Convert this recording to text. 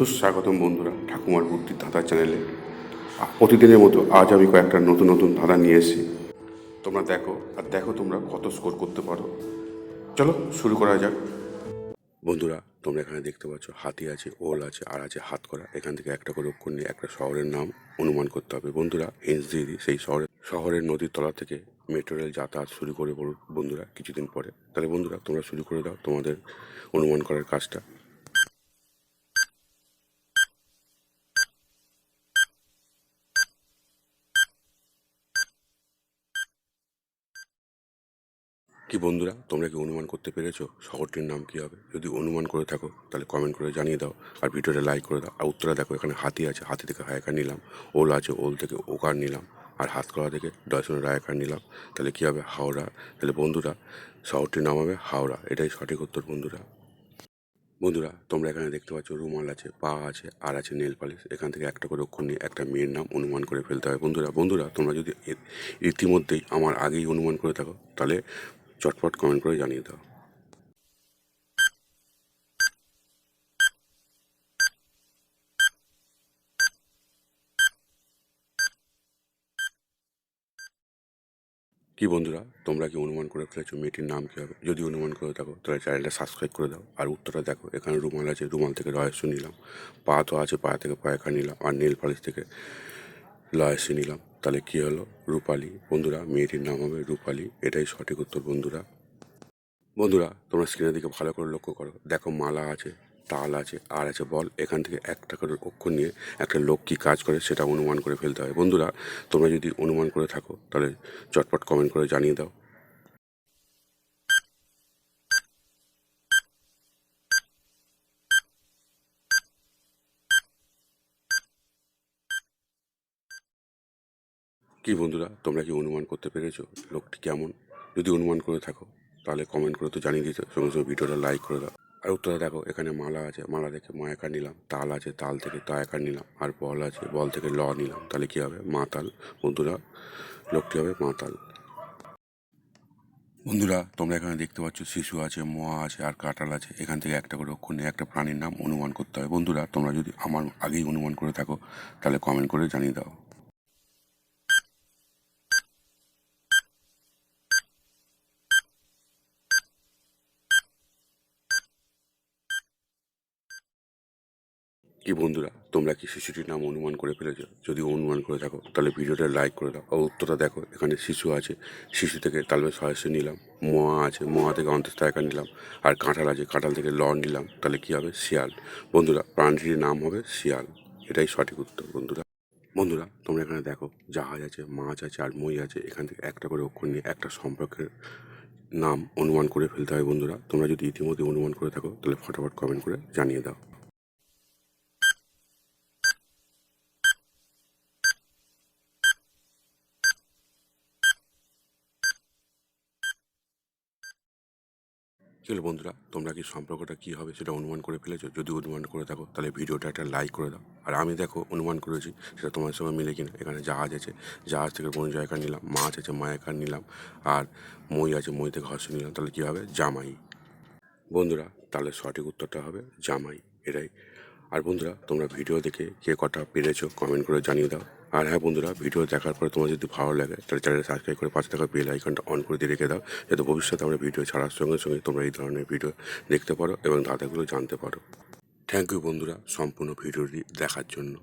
সুস্বাগতম বন্ধুরা, ঠাকুমার বুদ্ধির ধাঁধা চ্যানেলে। প্রতিদিনের মতো আজ আমি কয়েকটা নতুন নতুন ধাঁধা নিয়ে এসেছি। তোমরা দেখো, আর দেখো তোমরা কত স্কোর করতে পারো। চলো, শুরু করা যাক। বন্ধুরা, তোমরা এখানে দেখতে পাচ্ছ, হাতি আছে, ওল আছে, আর আছে হাত করা। এখান থেকে একটা করে অক্ষর নিয়ে একটা শহরের নাম অনুমান করতে হবে। বন্ধুরা হিন্স দিয়ে দিই, সেই শহরের শহরের নদীর তলা থেকে মেট্রো রেল যাতায়াত শুরু করে বলুন বন্ধুরা, কিছুদিন পরে। তাহলে বন্ধুরা, তোমরা শুরু করে দাও তোমাদের অনুমান করার কাজটা। কি বন্ধুরা, তোমরা কি অনুমান করতে পেরেছ শহরটির নাম কি হবে? যদি অনুমান করে থাকো, তাহলে কমেন্ট করে জানিয়ে দাও। আর ভিডিওটা লাইক করে দাও। আর উত্তরে দেখো, এখানে হাতি আছে। হাতি থেকে হায়াকার নিলাম। ওল আছে, ওল থেকে ওকার নিলাম। আর হাত করা থেকে ডয়সনের রায়কার নিলাম। তাহলে কী হবে? হাওড়া। তাহলে বন্ধুরা, শহরটির নাম হবে হাওড়া। এটাই সঠিক উত্তর, বন্ধুরা। বন্ধুরা, তোমরা এখানে দেখতে পাচ্ছ রুমাল আছে, পা আছে, আর আছে নেল পালিশ। এখান থেকে একটা করে অক্ষর নিয়ে একটা মেয়ের নাম অনুমান করে ফেলতে হয় বন্ধুরা বন্ধুরা, তোমরা যদি ইতিমধ্যেই আমার আগেই অনুমান করে থাকো, তাহলে চটপট কমেন্ট করে জানিয়ে দাও। কি বন্ধুরা, তোমরা কি অনুমান করে ফেলেছো মেয়েটির নাম কী হবে? যদি অনুমান করে থাকো, তাহলে চ্যানেলটা সাবস্ক্রাইব করে দাও। আর উত্তরটা দেখো, এখানে রুমাল আছে, রুমাল থেকে রহস্য নিলাম। পা তো আছে, পা থেকে পায়খা নিলাম, আর নীল পালিশ থেকে লয়সি নিলাম। তাহলে কী হলো? রূপালি, বন্ধুরা, মেয়েটির নাম হবে রূপালি। এটাই সঠিক উত্তর, বন্ধুরা। বন্ধুরা, তোমরা স্ক্রিনের দিকে ভালো করে লক্ষ্য করো। দেখো মালা আছে, তাল আছে, আর আছে বল। এখান থেকে একটা করে অক্ষর নিয়ে একটা লোক কী কাজ করে সেটা অনুমান করে ফেলতে হয়। বন্ধুরা, তোমরা যদি অনুমান করে থাকো, তাহলে চটপট কমেন্ট করে জানিয়ে দাও। কি বন্ধুরা, তোমরা কি অনুমান করতে পেরেছ? লোকটি কেমন? যদি অনুমান করে থাকো, তাহলে কমেন্ট করে তো জানিয়ে দিতে। সঙ্গে সঙ্গে ভিডিওটা লাইক করে দাও। আর উত্তরে দেখো, এখানে মালা আছে। মালা থেকে ময়াকার নিলাম, তাল আছে, তাল থেকে তায়াকার নিলাম, আর বল আছে, বল থেকে ল নিলাম। তাহলে কী হবে? মাতাল বন্ধুরা, লোকটি হবে মাতাল বন্ধুরা, তোমরা এখানে দেখতে পাচ্ছ, শিশু আছে, মোয়া আছে, আর কাঁঠাল আছে। এখান থেকে একটা করে অক্ষর নিয়ে একটা প্রাণীর নাম অনুমান করতে হয় বন্ধুরা, তোমরা যদি আমার আগেই অনুমান করে থাকো, তাহলে কমেন্ট করে জানিয়ে দাও। কি বন্ধুরা, তোমরা কি শিশুটির নাম অনুমান করে ফেলেছো? যদি অনুমান করে থাকো, তাহলে ভিডিওটা লাইক করে দাও। আর উত্তরটা দেখো, এখানে শিশু আছে। শিশু থেকে তালবে সহাস্য নিলাম মোয়া আছে মোয়া থেকে অন্তস্থায়কা নিলাম, আর কাঁঠাল আছে, কাঁঠাল থেকে ল নিলাম, তাহলে কি হবে? শিয়াল। বন্ধুরা, প্রাণীটির নাম হবে শিয়াল। এটাই সঠিক উত্তর, বন্ধুরা। বন্ধুরা, তোমরা এখানে দেখো, জাহাজ আছে, মাছ আছে, আর মই আছে। এখান থেকে একটা করে অক্ষর নিয়ে একটা সম্পর্কের নাম অনুমান করে ফেলতে হয়, বন্ধুরা। তোমরা যদি ইতিমধ্যে অনুমান করে থাকো, তাহলে ফটাফট কমেন্ট করে জানিয়ে দাও। হলো বন্ধুরা? তোমরা কি সম্পর্কটা কী হবে সেটা অনুমান করে ফেলেছো? যদি অনুমান করে থাকো, তাহলে ভিডিওটা একটা লাইক করে দাও। আর আমি দেখো অনুমান করেছি সেটা তোমার সঙ্গে মিলে কিনা। এখানে জাহাজ আছে। জাহাজ থেকে কোনো জায়গা নিলাম, মাছ আছে মায়াকার নিলাম, আর মই আছে মই থেকে হর্ষ নিলাম। তাহলে কী হবে? জামাই। বন্ধুরা, তাহলে সঠিক উত্তরটা হবে জামাই। এটাই। আর বন্ধুরা, তোমরা ভিডিও দেখে কে কটা পেরেছ কমেন্ট করে জানিয়ে দাও। আর হ্যাঁ বন্ধুরা, ভিডিও দেখার পরে তোমার যদি ভালো লাগে, তাহলে চ্যানেল সাবস্ক্রাইব করে পাশে থাকা বেল আইকনটা অন করে দিয়ে রেখে দাও, যাতে ভবিষ্যতে আমরা ভিডিও ছাড়ার সঙ্গে সঙ্গে তোমরা এই ধরনের ভিডিও দেখতে পারো এবং দাদাগুলো জানতে পারো। থ্যাংক ইউ বন্ধুরা, সম্পূর্ণ ভিডিওটি দেখার জন্য।